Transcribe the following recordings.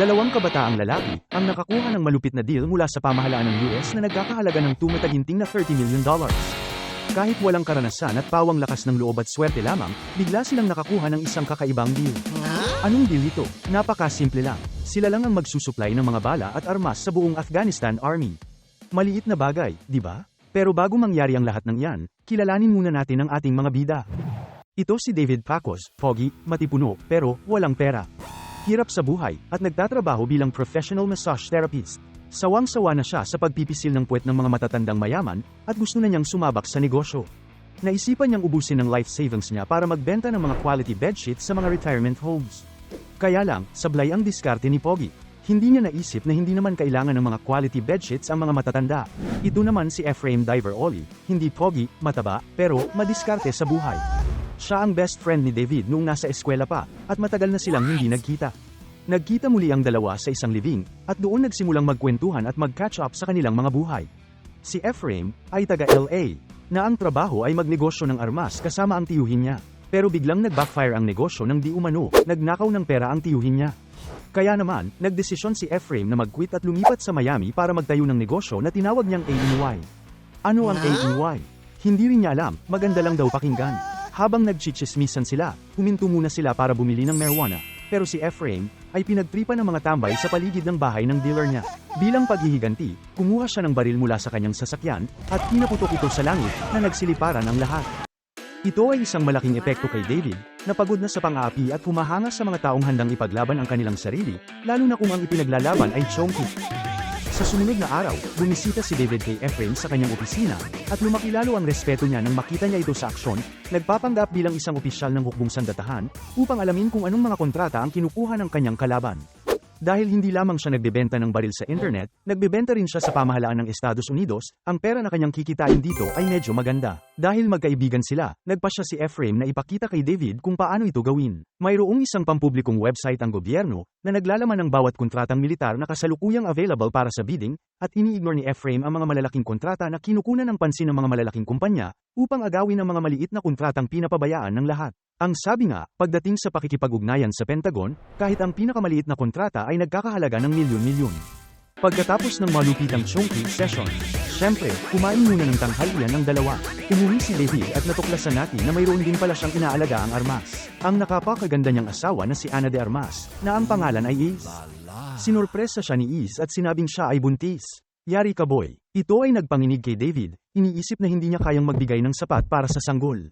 Dalawang kabataang lalaki ang nakakuha ng malupit na deal mula sa pamahalaan ng US na nagkakahalaga ng tumataginting na 30 million dollars. Kahit walang karanasan at pawang lakas ng loob at swerte lamang, bigla silang nakakuha ng isang kakaibang deal. Anong deal ito? Napakasimple lang. Sila lang ang magsusupply ng mga bala at armas sa buong Afghanistan Army. Maliit na bagay, di ba? Pero bago mangyari ang lahat ng yan, kilalanin muna natin ang ating mga bida. Ito si David Pacos, pogi, matipuno, pero walang pera. Hirap sa buhay, at nagtatrabaho bilang professional massage therapist. Sawang-sawa na siya sa pagpipisil ng puwet ng mga matatandang mayaman, at gusto na niyang sumabak sa negosyo. Naisipan niyang ubusin ng life savings niya para magbenta ng mga quality bedsheets sa mga retirement homes. Kaya lang, sablay ang diskarte ni Pogi. Hindi niya naisip na hindi naman kailangan ng mga quality bedsheets ang mga matatanda. Ito naman si Ephraim Diver Oli, hindi Pogi, mataba, pero madiskarte sa buhay. Siya ang best friend ni David noong nasa eskwela pa, at matagal na silang hindi nagkita. Nagkita muli ang dalawa sa isang living, at doon nagsimulang magkwentuhan at mag-catch up sa kanilang mga buhay. Si Ephraim ay taga LA, na ang trabaho ay magnegosyo ng armas kasama ang tiyuhin niya. Pero biglang nag-backfire ang negosyo ng di umano, nagnakaw ng pera ang tiyuhin niya. Kaya naman, nagdesisyon si Ephraim na mag-quit at lumipat sa Miami para magtayo ng negosyo na tinawag niyang AEY. Ano ang AEY? Hindi rin niya alam, maganda lang daw pakinggan. Habang nagchichismisan sila, huminto muna sila para bumili ng marijuana. Pero si Ephraim ay pinagtripa ng mga tambay sa paligid ng bahay ng dealer niya. Bilang paghihiganti, kumuha siya ng baril mula sa kanyang sasakyan at pinaputok ito sa langit na nagsiliparan ang lahat. Ito ay isang malaking epekto kay David, na pagod na sa pang-aapi at humahanga sa mga taong handang ipaglaban ang kanilang sarili, lalo na kung ang ipinaglalaban ay chonky. Sa sumunod na araw, bumisita si David kay Ephraim sa kanyang opisina, at lumaki lalo ang respeto niya nang makita niya ito sa aksyon, nagpapanggap bilang isang opisyal ng hukbong sandatahan, upang alamin kung anong mga kontrata ang kinukuha ng kanyang kalaban. Dahil hindi lamang siya nagbebenta ng baril sa internet, nagbebenta rin siya sa pamahalaan ng Estados Unidos, ang pera na kanyang kikitain dito ay medyo maganda. Dahil magkaibigan sila, nagpa siya si Ephraim na ipakita kay David kung paano ito gawin. Mayroong isang pampublikong website ang gobyerno, na naglalaman ng bawat kontratang militar na kasalukuyang available para sa bidding, at iniignore ni Ephraim ang mga malalaking kontrata na kinukunan ng pansin ng mga malalaking kumpanya, upang agawin ang mga maliit na kontratang pinapabayaan ng lahat. Ang sabi nga, pagdating sa pakikipag-ugnayan sa Pentagon, kahit ang pinakamaliit na kontrata ay nagkakahalaga ng milyon-milyon. Pagkatapos ng malupitang chunky session, syempre, kumain muna ng tanghalian ng dalawa. Umuwi si David at natuklasan natin na mayroon din pala siyang inaalaga ang armas. Ang nakapakaganda niyang asawa na si Ana de Armas, na ang pangalan ay Is. Sinurpresa siya ni Is at sinabing siya ay buntis. Yari ka boy. Ito ay nagpanginig kay David, iniisip na hindi niya kayang magbigay ng sapat para sa sanggol.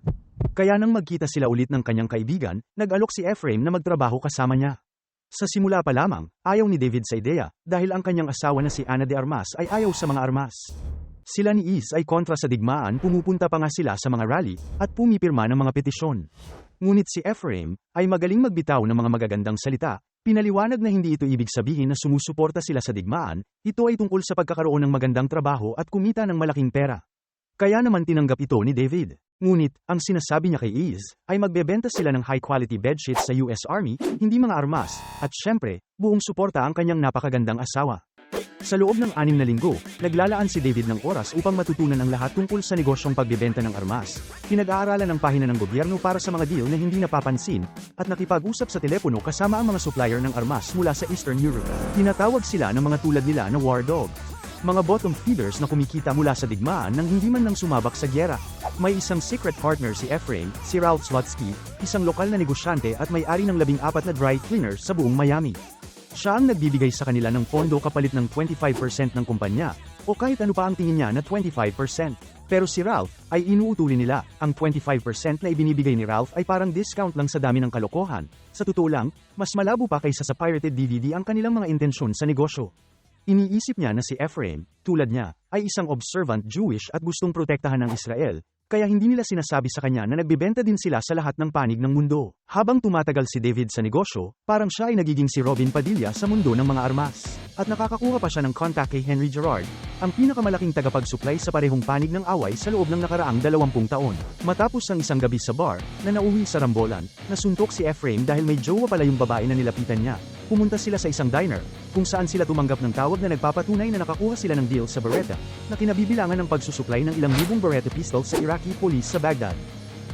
Kaya nang magkita sila ulit ng kanyang kaibigan, nag-alok si Ephraim na magtrabaho kasama niya. Sa simula pa lamang, ayaw ni David sa ideya, dahil ang kanyang asawa na si Ana de Armas ay ayaw sa mga armas. Sila ni Is ay kontra sa digmaan pumupunta pa nga sila sa mga rally, at pumipirma ng mga petisyon. Ngunit si Ephraim, ay magaling magbitaw ng mga magagandang salita, pinaliwanag na hindi ito ibig sabihin na sumusuporta sila sa digmaan, ito ay tungkol sa pagkakaroon ng magandang trabaho at kumita ng malaking pera. Kaya naman tinanggap ito ni David. Ngunit, ang sinasabi niya kay Iz, ay magbebenta sila ng high-quality bedsheets sa US Army, hindi mga armas, at syempre, buong suporta ang kanyang napakagandang asawa. Sa loob ng anim na linggo, naglalaan si David ng oras upang matutunan ang lahat tungkol sa negosyong pagbebenta ng armas. Pinag-aaralan ng pahina ng gobyerno para sa mga deal na hindi napapansin, at nakipag-usap sa telepono kasama ang mga supplier ng armas mula sa Eastern Europe. Tinatawag sila ng mga tulad nila na war dog. Mga bottom feeders na kumikita mula sa digmaan nang hindi man lang sumabak sa gyera. May isang secret partner si Ephraim, si Ralph Slotsky, isang lokal na negosyante at may-ari ng labing apat na dry cleaners sa buong Miami. Siya ang nagbibigay sa kanila ng pondo kapalit ng 25% ng kumpanya, o kahit ano pa ang tingin niya na 25%. Pero si Ralph, ay inuutulin nila, ang 25% na ibinibigay ni Ralph ay parang discount lang sa dami ng kalokohan. Sa totoo lang, mas malabo pa kaysa sa pirated DVD ang kanilang mga intensyon sa negosyo. Iniisip niya na si Ephraim, tulad niya, ay isang observant Jewish at gustong protektahan ng Israel, kaya hindi nila sinasabi sa kanya na nagbebenta din sila sa lahat ng panig ng mundo. Habang tumatagal si David sa negosyo, parang siya ay nagiging si Robin Padilla sa mundo ng mga armas. At nakakakuha pa siya ng contact kay Henry Gerard, ang pinakamalaking tagapag-supply sa parehong panig ng away sa loob ng nakaraang 20 taon. Matapos ang isang gabi sa bar, na nauwi sa Rambolan, nasuntok si Ephraim dahil may jowa pala yung babae na nilapitan niya. Pumunta sila sa isang diner, kung saan sila tumanggap ng tawag na nagpapatunay na nakakuha sila ng deal sa Beretta, na kinabibilangan ng pagsusuklay ng ilang libong Beretta pistols sa Iraqi police sa Baghdad.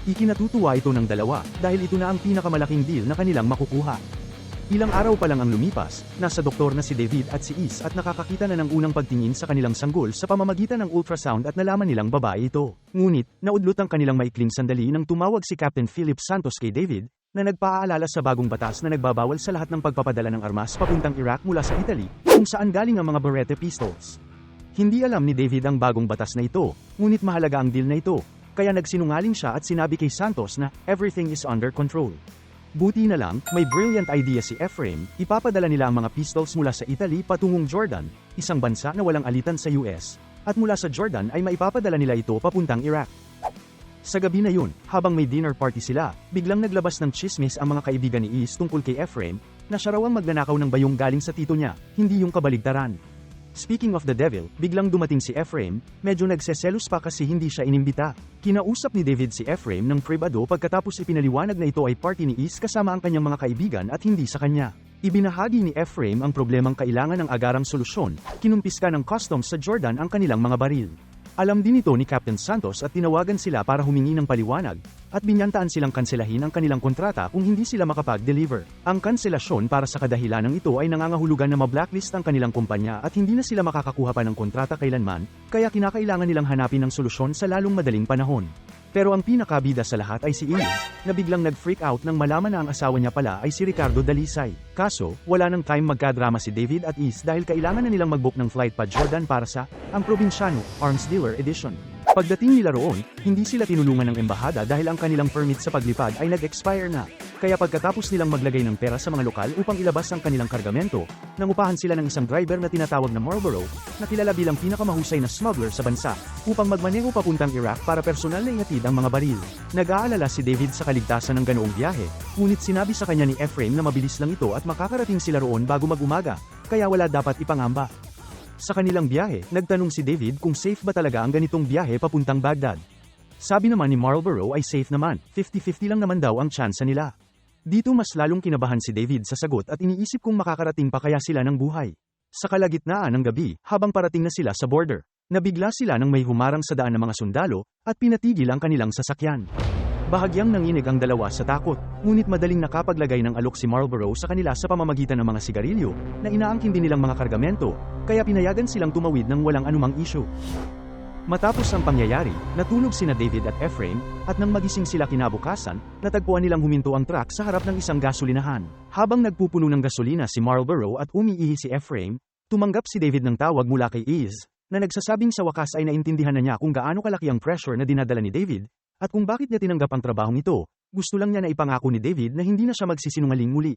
Ikinatutuwa ito ng dalawa, dahil ito na ang pinakamalaking deal na kanilang makukuha. Ilang araw pa lang ang lumipas, nasa doktor na si David at si Is at nakakakita na ng unang pagtingin sa kanilang sanggol sa pamamagitan ng ultrasound at nalaman nilang babae ito. Ngunit, naudlot ang kanilang maikling sandali nang tumawag si Captain Philip Santos kay David, na nagpaalala sa bagong batas na nagbabawal sa lahat ng pagpapadala ng armas papuntang Iraq mula sa Italy, kung saan galing ang mga Beretta pistols. Hindi alam ni David ang bagong batas na ito, ngunit mahalaga ang deal na ito, kaya nagsinungaling siya at sinabi kay Santos na everything is under control. Buti na lang, may brilliant idea si Ephraim, ipapadala nila ang mga pistols mula sa Italy patungong Jordan, isang bansa na walang alitan sa US, at mula sa Jordan ay maipapadala nila ito papuntang Iraq. Sa gabi na yun, habang may dinner party sila, biglang naglabas ng chismis ang mga kaibigan ni Is tungkol kay Ephraim, na siya raw ang magnanakaw ng bayong galing sa tito niya, hindi yung kabaligtaran. Speaking of the devil, biglang dumating si Ephraim, medyo nagseselos pa kasi hindi siya inimbita. Kinausap ni David si Ephraim ng privado pagkatapos ipinaliwanag na ito ay party ni Is kasama ang kanyang mga kaibigan at hindi sa kanya. Ibinahagi ni Ephraim ang problemang kailangan ng agarang solusyon, kinumpiska ng customs sa Jordan ang kanilang mga baril. Alam din ito ni Captain Santos at tinawagan sila para humingi ng paliwanag, at binyantaan silang kanselahin ang kanilang kontrata kung hindi sila makapag-deliver. Ang kanselasyon para sa kadahilanang ito ay nangangahulugan na ma-blacklist ang kanilang kumpanya at hindi na sila makakakuha pa ng kontrata kailanman, kaya kinakailangan nilang hanapin ng solusyon sa lalong madaling panahon. Pero ang pinakabida sa lahat ay si Ingrid, na biglang nag-freak out nang malaman na ang asawa niya pala ay si Ricardo Dalisay. Kaso, wala nang time magkadrama si David at Is dahil kailangan na nilang mag-book ng flight pa Jordan para sa Ang Probinsyano, Arms Dealer Edition. Pagdating nila roon, hindi sila tinulungan ng embahada dahil ang kanilang permit sa paglipad ay nag-expire na. Kaya pagkatapos nilang maglagay ng pera sa mga lokal upang ilabas ang kanilang kargamento, nangupahan sila ng isang driver na tinatawag na Marlboro, na kilala bilang pinakamahusay na smuggler sa bansa, upang magmaneho papuntang Iraq para personal na ihatid ang mga baril. Nag-aalala si David sa kaligtasan ng ganoong biyahe, ngunit sinabi sa kanya ni Ephraim na mabilis lang ito at makakarating sila roon bago mag-umaga, kaya wala dapat ipangamba. Sa kanilang biyahe, nagtanong si David kung safe ba talaga ang ganitong biyahe papuntang Baghdad. Sabi naman ni Marlborough ay safe naman, 50-50 lang naman daw ang tsansa nila. Dito mas lalong kinabahan si David sa sagot at iniisip kung makakarating pa kaya sila ng buhay. Sa kalagitnaan ng gabi, habang parating na sila sa border, nabigla sila nang may humarang sa daan ng mga sundalo, at pinatigil ang kanilang sasakyan. Bahagyang nanginig ang dalawa sa takot, ngunit madaling nakapaglagay ng alok si Marlborough sa kanila sa pamamagitan ng mga sigarilyo, na inaangkin din nilang mga kargamento, kaya pinayagan silang tumawid ng walang anumang issue. Matapos ang pangyayari, natulog sina David at Ephraim, at nang magising sila kinabukasan, natagpuan nilang huminto ang truck sa harap ng isang gasolinahan. Habang nagpupuno ng gasolina si Marlborough at umiihi si Ephraim, tumanggap si David ng tawag mula kay Iz, na nagsasabing sa wakas ay naintindihan na niya kung gaano kalaki ang pressure na dinadala ni David, at kung bakit niya tinanggap ang trabahong ito, gusto lang niya na ipangako ni David na hindi na siya magsisinungaling muli.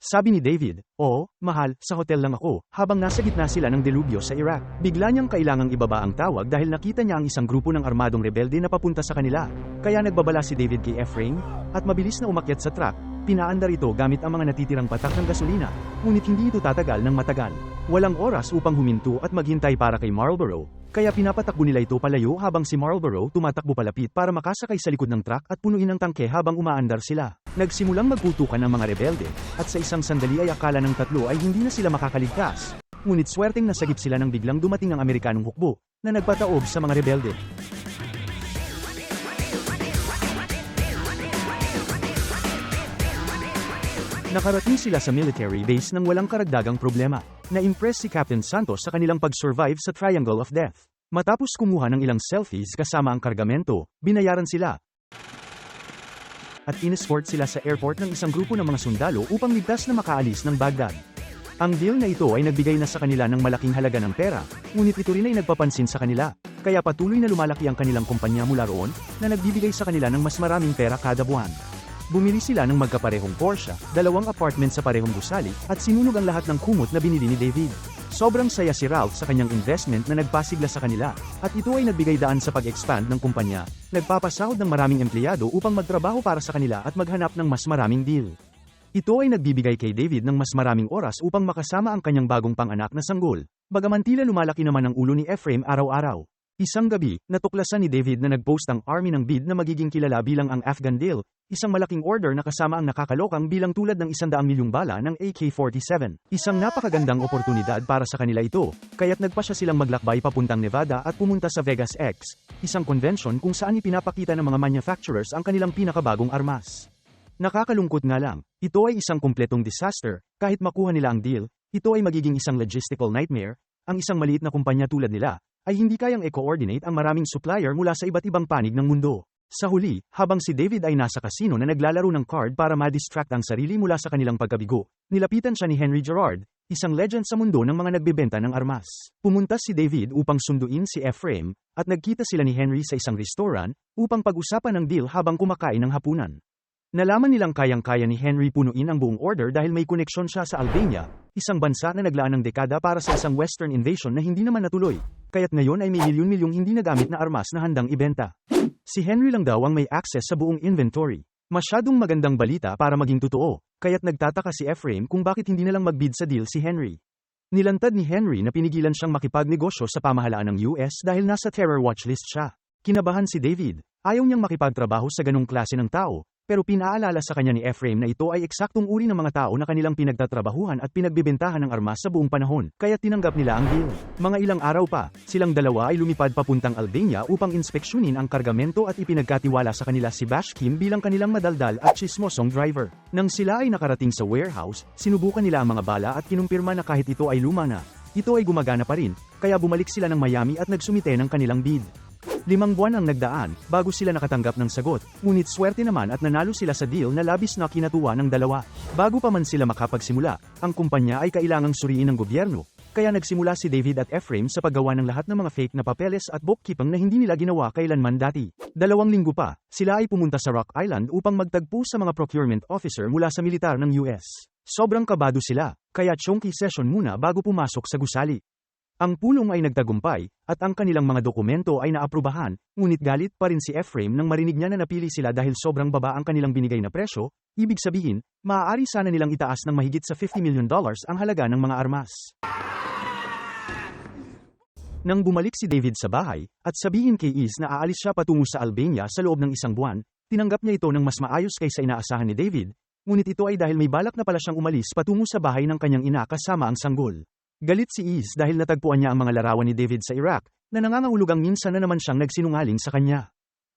Sabi ni David, Oo, mahal, sa hotel lang ako, habang nasa gitna sila ng delubyo sa Iraq. Bigla niyang kailangang ibaba ang tawag dahil nakita niya ang isang grupo ng armadong rebelde na papunta sa kanila. Kaya nagbabala si David kay Ephraim, at mabilis na umakyat sa truck, pinaandar ito gamit ang mga natitirang patak ng gasolina, ngunit hindi ito tatagal ng matagal. Walang oras upang huminto at maghintay para kay Marlborough, kaya pinapatakbo nila ito palayo habang si Marlborough tumatakbo palapit para makasakay sa likod ng truck at punuin ang tangke habang umaandar sila. Nagsimulang magputukan ng mga rebelde, at sa isang sandali ay akala ng tatlo ay hindi na sila makakaligtas. Ngunit swerteng nasagip sila nang biglang dumating ang Amerikanong hukbo, na nagpataob sa mga rebelde. Nakarating sila sa military base nang walang karagdagang problema. Na-impress si Captain Santos sa kanilang pag-survive sa Triangle of Death. Matapos kumuha ng ilang selfies kasama ang kargamento, binayaran sila. At inescort sila sa airport ng isang grupo ng mga sundalo upang ligtas na makaalis ng Baghdad. Ang deal na ito ay nagbigay na sa kanila ng malaking halaga ng pera, ngunit ito rin ay nagpapansin sa kanila, kaya patuloy na lumalaki ang kanilang kumpanya mula roon, na nagbibigay sa kanila ng mas maraming pera kada buwan. Bumili sila ng magkaparehong Porsche, dalawang apartment sa parehong gusali, at sinunog ang lahat ng kumot na binili ni David. Sobrang saya si Ralph sa kanyang investment na nagpasigla sa kanila, at ito ay nagbigay daan sa pag-expand ng kumpanya, nagpapasahod ng maraming empleyado upang magtrabaho para sa kanila at maghanap ng mas maraming deal. Ito ay nagbibigay kay David ng mas maraming oras upang makasama ang kanyang bagong panganak na sanggol, bagaman tila lumalaki naman ang ulo ni Ephraim araw-araw. Isang gabi, natuklasan ni David na nagpost ang army ng bid na magiging kilala bilang ang Afghan Deal, isang malaking order na kasama ang nakakalokang bilang tulad ng isandaang milyong bala ng AK-47. Isang napakagandang oportunidad para sa kanila ito, kaya't nagpa siya silang maglakbay papuntang Nevada at pumunta sa Vegas X, isang convention kung saan ipinapakita ng mga manufacturers ang kanilang pinakabagong armas. Nakakalungkot nga lang, ito ay isang kumpletong disaster, kahit makuha nila ang deal, ito ay magiging isang logistical nightmare, ang isang maliit na kumpanya tulad nila, ay hindi kayang e-coordinate ang maraming supplier mula sa iba't ibang panig ng mundo. Sa huli, habang si David ay nasa casino na naglalaro ng card para ma-distract ang sarili mula sa kanilang pagkabigo, nilapitan siya ni Henry Gerard, isang legend sa mundo ng mga nagbebenta ng armas. Pumunta si David upang sunduin si Ephraim, at nagkita sila ni Henry sa isang restaurant, upang pag-usapan ang deal habang kumakain ng hapunan. Nalaman nilang kayang-kaya ni Henry punuin ang buong order dahil may koneksyon siya sa Albania, isang bansa na naglaan ng dekada para sa isang western invasion na hindi naman natuloy, kaya't ngayon ay may milyon-milyong hindi nagamit na armas na handang ibenta. Si Henry lang daw ang may access sa buong inventory. Masyadong magandang balita para maging totoo, kaya't nagtataka si Ephraim kung bakit hindi na lang magbid sa deal si Henry. Nilantad ni Henry na pinigilan siyang makipagnegosyo sa pamahalaan ng US dahil nasa terror watch list siya. Kinabahan si David, ayaw niyang makipagtrabaho sa ganong klase ng tao, pero pinaalala sa kanya ni Ephraim na ito ay eksaktong uri ng mga tao na kanilang pinagtatrabahuhan at pinagbibentahan ng armas sa buong panahon, kaya tinanggap nila ang deal. Mga ilang araw pa, silang dalawa ay lumipad papuntang Albania upang inspeksyonin ang kargamento at ipinagkatiwala sa kanila si Bash Kim bilang kanilang madaldal at chismosong driver. Nang sila ay nakarating sa warehouse, sinubukan nila ang mga bala at kinumpirma na kahit ito ay luma na, ito ay gumagana pa rin, kaya bumalik sila ng Miami at nagsumite ng kanilang bid. Limang buwan ang nagdaan, bago sila nakatanggap ng sagot, ngunit swerte naman at nanalo sila sa deal na labis na kinatuwa ng dalawa. Bago pa man sila makapagsimula, ang kumpanya ay kailangang suriin ng gobyerno, kaya nagsimula si David at Ephraim sa paggawa ng lahat ng mga fake na papeles at bookkeeping na hindi nila ginawa kailanman dati. Dalawang linggo pa, sila ay pumunta sa Rock Island upang magtagpo sa mga procurement officer mula sa militar ng US. Sobrang kabado sila, kaya chunky session muna bago pumasok sa gusali. Ang pulong ay nagtagumpay, at ang kanilang mga dokumento ay naaprubahan, ngunit galit pa rin si Ephraim nang marinig niya na napili sila dahil sobrang baba ang kanilang binigay na presyo, ibig sabihin, maaari sana nilang itaas ng mahigit sa 50 million dollars ang halaga ng mga armas. Nang bumalik si David sa bahay, at sabihin kay Iz na aalis siya patungo sa Albania sa loob ng isang buwan, tinanggap niya ito ng mas maayos kaysa inaasahan ni David, ngunit ito ay dahil may balak na pala siyang umalis patungo sa bahay ng kanyang ina kasama ang sanggol. Galit si Iz dahil natagpuan niya ang mga larawan ni David sa Iraq, na nangangahulugang minsan na naman siyang nagsinungaling sa kanya.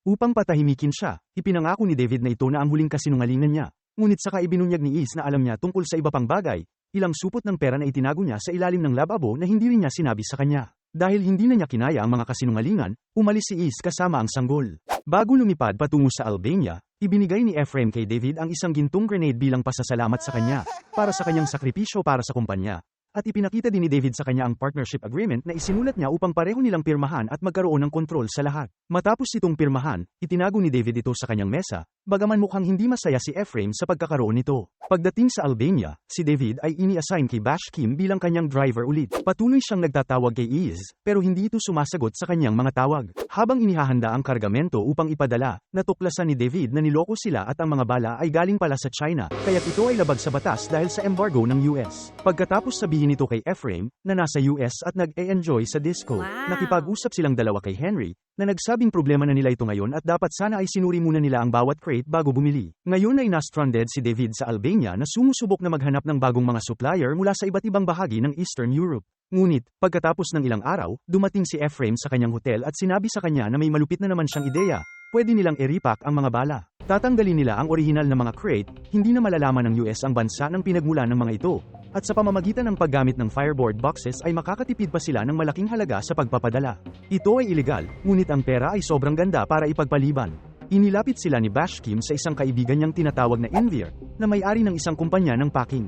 Upang patahimikin siya, ipinangako ni David na ito na ang huling kasinungalingan niya, ngunit saka ibinunyag ni Iz na alam niya tungkol sa iba pang bagay, ilang supot ng pera na itinago niya sa ilalim ng lababo na hindi rin niya sinabi sa kanya. Dahil hindi na niya kinaya ang mga kasinungalingan, umalis si Iz kasama ang sanggol. Bago lumipad patungo sa Albania, ibinigay ni Ephraim kay David ang isang gintong grenade bilang pasasalamat sa kanya, para sa kanyang sakripisyo para sa kumpanya. At ipinakita din ni David sa kanya ang partnership agreement na isinulat niya upang pareho nilang pirmahan at magkaroon ng kontrol sa lahat. Matapos itong pirmahan, itinago ni David ito sa kanyang mesa, bagaman mukhang hindi masaya si Ephraim sa pagkakaroon nito. Pagdating sa Albania, si David ay ini-assign kay Bash Kim bilang kanyang driver ulit. Patuloy siyang nagtatawag kay Iz, pero hindi ito sumasagot sa kanyang mga tawag. Habang inihahanda ang kargamento upang ipadala, natuklasan ni David na niloko sila at ang mga bala ay galing pala sa China, kaya't ito ay labag sa batas dahil sa embargo ng US. Pagkatapos sabihin ito kay Ephraim, na nasa US at nag-e-enjoy sa disco, Wow. nakipag-usap silang dalawa kay Henry, na nagsabing problema na nila ito ngayon at dapat sana ay sinuri muna nila ang bawat crate bago bumili. Ngayon ay na-stranded si David sa Albania na sumusubok na maghanap ng bagong mga supplier mula sa iba't ibang bahagi ng Eastern Europe. Ngunit, pagkatapos ng ilang araw, dumating si Ephraim sa kanyang hotel at sinabi sa kanya na may malupit na naman siyang ideya. Pwede nilang i-repack ang mga bala. Tatanggalin nila ang orihinal na mga crate, hindi na malalaman ng US ang bansa ng pinagmula ng mga ito. At sa pamamagitan ng paggamit ng fireboard boxes ay makakatipid pa sila ng malaking halaga sa pagpapadala. Ito ay ilegal, ngunit ang pera ay sobrang ganda para ipagpaliban. Inilapit sila ni Bash Kim sa isang kaibigan niyang tinatawag na Envir, na may-ari ng isang kumpanya ng packing.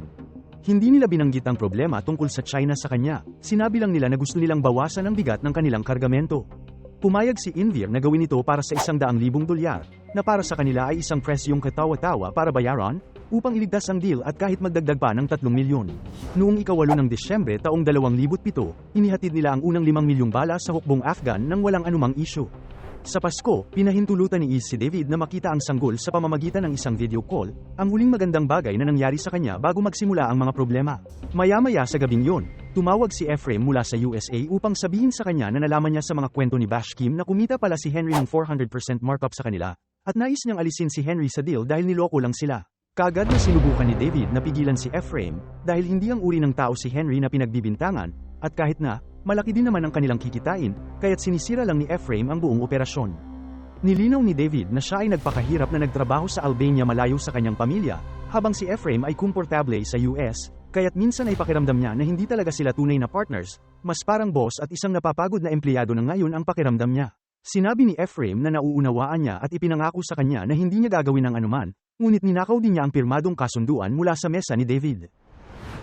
Hindi nila binanggit ang problema tungkol sa China sa kanya, sinabi lang nila na gusto nilang bawasan ang bigat ng kanilang kargamento. Pumayag si Envir na gawin ito para sa isang daang libong dolyar, na para sa kanila ay isang presyong katawa-tawa para bayaran, upang iligtas ang deal at kahit magdagdag pa ng 3 milyon. Noong ikawalo ng Desyembre taong 2007, inihatid nila ang unang 5 milyong bala sa hukbong Afghan nang walang anumang isyu. Sa Pasko, pinahintulutan ni si David na makita ang sanggol sa pamamagitan ng isang video call, ang huling magandang bagay na nangyari sa kanya bago magsimula ang mga problema. Maya-maya sa gabing yon, tumawag si Ephraim mula sa USA upang sabihin sa kanya na nalaman niya sa mga kwento ni Bash Kim na kumita pala si Henry ng 400% markup sa kanila, at nais niyang alisin si Henry sa deal dahil niloko lang sila. Kagad na sinubukan ni David na pigilan si Ephraim, dahil hindi ang uri ng tao si Henry na pinagbibintangan, at kahit na, malaki din naman ang kanilang kikitain, kaya't sinisira lang ni Ephraim ang buong operasyon. Nilinaw ni David na siya ay nagpakahirap na nagtrabaho sa Albania malayo sa kanyang pamilya, habang si Ephraim ay komportable sa US, kaya't minsan ay pakiramdam niya na hindi talaga sila tunay na partners, mas parang boss at isang napapagod na empleyado na ngayon ang pakiramdam niya. Sinabi ni Ephraim na nauunawaan niya at ipinangako sa kanya na hindi niya gagawin ng anuman, ngunit ninakaw din niya ang pirmadong kasunduan mula sa mesa ni David.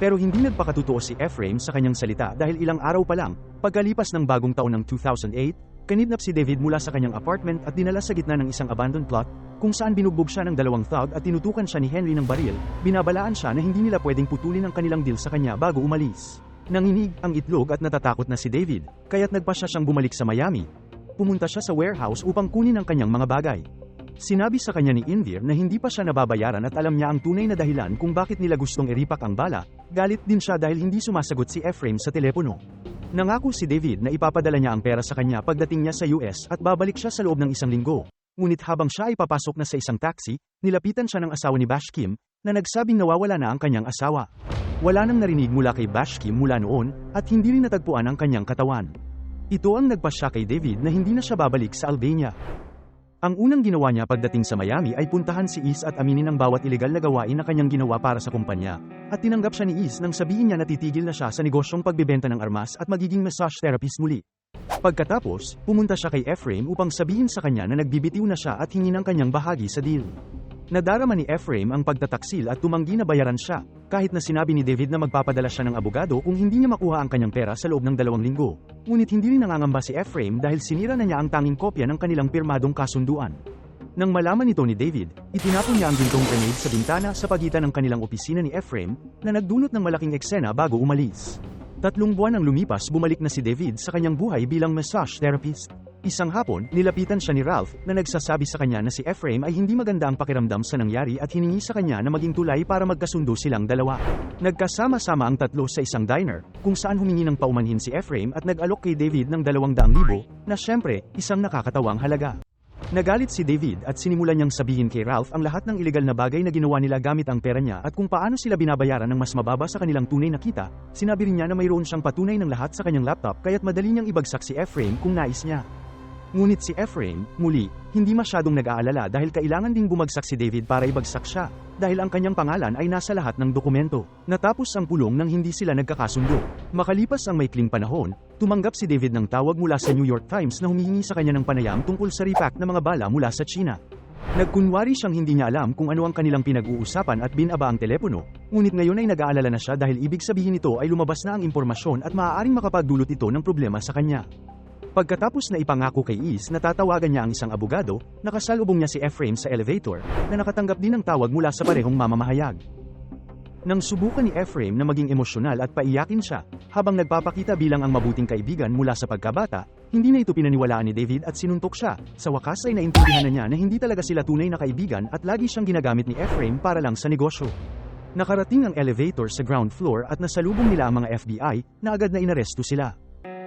Pero hindi nagpakatotoo si Ephraim sa kanyang salita dahil ilang araw pa lang, pagkalipas ng bagong taon ng 2008, kanidnap si David mula sa kanyang apartment at dinala sa gitna ng isang abandoned plot, kung saan binugbog siya ng dalawang thug at tinutukan siya ni Henry ng baril, binabalaan siya na hindi nila pwedeng putulin ang kanilang deal sa kanya bago umalis. Nanginig ang itlog at natatakot na si David, kaya't nagpa siya siyang bumalik sa Miami. Pumunta siya sa warehouse upang kunin ang kanyang mga bagay. Sinabi sa kanya ni Invir na hindi pa siya nababayaran at alam niya ang tunay na dahilan kung bakit nila gustong iripak ang bala, galit din siya dahil hindi sumasagot si Ephraim sa telepono. Nangako si David na ipapadala niya ang pera sa kanya pagdating niya sa US at babalik siya sa loob ng isang linggo. Ngunit habang siya ay papasok na sa isang taxi, nilapitan siya ng asawa ni Bashkim, na nagsabing nawawala na ang kanyang asawa. Wala nang narinig mula kay Bashkim mula noon, at hindi rin natagpuan ang kanyang katawan. Ito ang nagpasya kay David na hindi na siya babalik sa Albania. Ang unang ginawa niya pagdating sa Miami ay puntahan si Is at aminin ang bawat ilegal na gawain na kanyang ginawa para sa kumpanya, at tinanggap siya ni Is nang sabihin niya na titigil na siya sa negosyong pagbebenta ng armas at magiging massage therapist muli. Pagkatapos, pumunta siya kay Ephraim upang sabihin sa kanya na nagbibitiw na siya at hingi ng kanyang bahagi sa deal. Nadarama ni Ephraim ang pagtataksil at tumanggi na bayaran siya, kahit na sinabi ni David na magpapadala siya ng abogado kung hindi niya makuha ang kanyang pera sa loob ng dalawang linggo. Ngunit hindi rin nangangamba si Ephraim dahil sinira na niya ang tanging kopya ng kanilang pirmadong kasunduan. Nang malaman ito ni David, itinapon niya ang gintong grenade sa bintana sa pagitan ng kanilang opisina ni Ephraim, na nagdulot ng malaking eksena bago umalis. Tatlong buwan ang lumipas bumalik na si David sa kanyang buhay bilang massage therapist. Isang hapon, nilapitan siya ni Ralph na nagsasabi sa kanya na si Ephraim ay hindi maganda ang pakiramdam sa nangyari at hiningi sa kanya na maging tulay para magkasundo silang dalawa. Nagkasama-sama ang tatlo sa isang diner, kung saan humingi ng paumanhin si Ephraim at nag-alok kay David ng 200,000, na syempre, isang nakakatawang halaga. Nagalit si David at sinimulan niyang sabihin kay Ralph ang lahat ng ilegal na bagay na ginawa nila gamit ang pera niya at kung paano sila binabayaran ng mas mababa sa kanilang tunay na kita, sinabi rin niya na mayroon siyang patunay ng lahat sa kanyang laptop kaya't madali niyang ibagsak si Ephraim kung nais niya. Ngunit si Ephraim, muli, hindi masyadong nag-aalala dahil kailangan ding bumagsak si David para ibagsak siya, dahil ang kanyang pangalan ay nasa lahat ng dokumento. Natapos ang pulong nang hindi sila nagkakasundo. Makalipas ang maikling panahon, tumanggap si David ng tawag mula sa New York Times na humihingi sa kanya ng panayam tungkol sa repack na mga bala mula sa China. Nagkunwari siyang hindi niya alam kung ano ang kanilang pinag-uusapan at binaba ang telepono, ngunit ngayon ay nag-aalala na siya dahil ibig sabihin nito ay lumabas na ang impormasyon at maaaring makapagdulot ito ng problema sa kanya. Pagkatapos na ipangako kay Is na tatawagan niya ang isang abogado, nakasalubong niya si Ephraim sa elevator, na nakatanggap din ng tawag mula sa parehong mamamahayag. Nang subukan ni Ephraim na maging emosyonal at paiyakin siya, habang nagpapakita bilang ang mabuting kaibigan mula sa pagkabata, hindi na ito pinaniwalaan ni David at sinuntok siya. Sa wakas ay naintindihan na niya na hindi talaga sila tunay na kaibigan at lagi siyang ginagamit ni Ephraim para lang sa negosyo. Nakarating ang elevator sa ground floor at nasalubong nila ang mga FBI na agad na inaresto sila.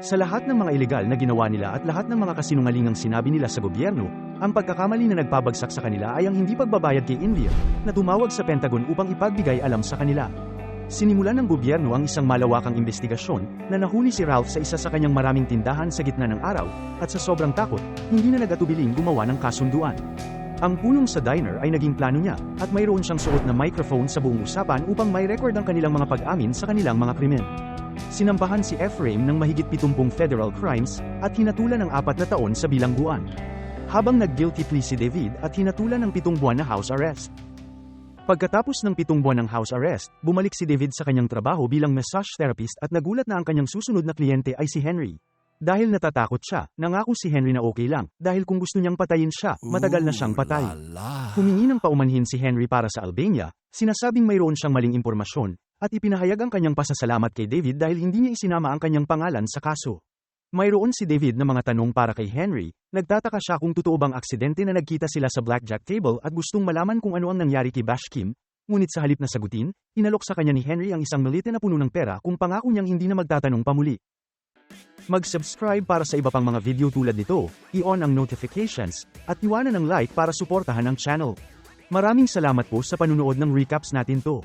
Sa lahat ng mga ilegal na ginawa nila at lahat ng mga kasinungalingang sinabi nila sa gobyerno, ang pagkakamali na nagbabagsak sa kanila ay ang hindi pagbabayad kay Invir, na tumawag sa Pentagon upang ipagbigay alam sa kanila. Sinimulan ng gobyerno ang isang malawakang investigasyon na nahuli si Ralph sa isa sa kanyang maraming tindahan sa gitna ng araw, at sa sobrang takot, hindi na nagatubiling gumawa ng kasunduan. Ang pulong sa diner ay naging plano niya, at mayroon siyang suot na microphone sa buong usapan upang may record ang kanilang mga pag-amin sa kanilang mga krimen. Sinampahan si Ephraim ng mahigit 70 federal crimes at hinatulan ng apat na taon sa bilangguan. Habang nag-guilty plea si David at hinatulan ng pitong buwan na house arrest. Pagkatapos ng pitong buwan ng house arrest, bumalik si David sa kanyang trabaho bilang massage therapist at nagulat na ang kanyang susunod na kliyente ay si Henry. Dahil natatakot siya, nangako si Henry na okay lang, dahil kung gusto niyang patayin siya, matagal na siyang patay. Humingi ng paumanhin si Henry para sa Albania, sinasabing mayroon siyang maling impormasyon, at ipinahayag ang kanyang pasasalamat kay David dahil hindi niya isinama ang kanyang pangalan sa kaso. Mayroon si David na mga tanong para kay Henry, nagtataka siya kung totoo bang aksidente na nagkita sila sa blackjack table at gustong malaman kung ano ang nangyari kay Bashkim, ngunit sa halip na sagutin, inalok sa kanya ni Henry ang isang malite na puno ng pera kung pangako niyang hindi na magtatanong pamuli. Mag-subscribe para sa iba pang mga video tulad nito, i-on ang notifications, at iwanan ng like para suportahan ang channel. Maraming salamat po sa panunood ng recaps natin to.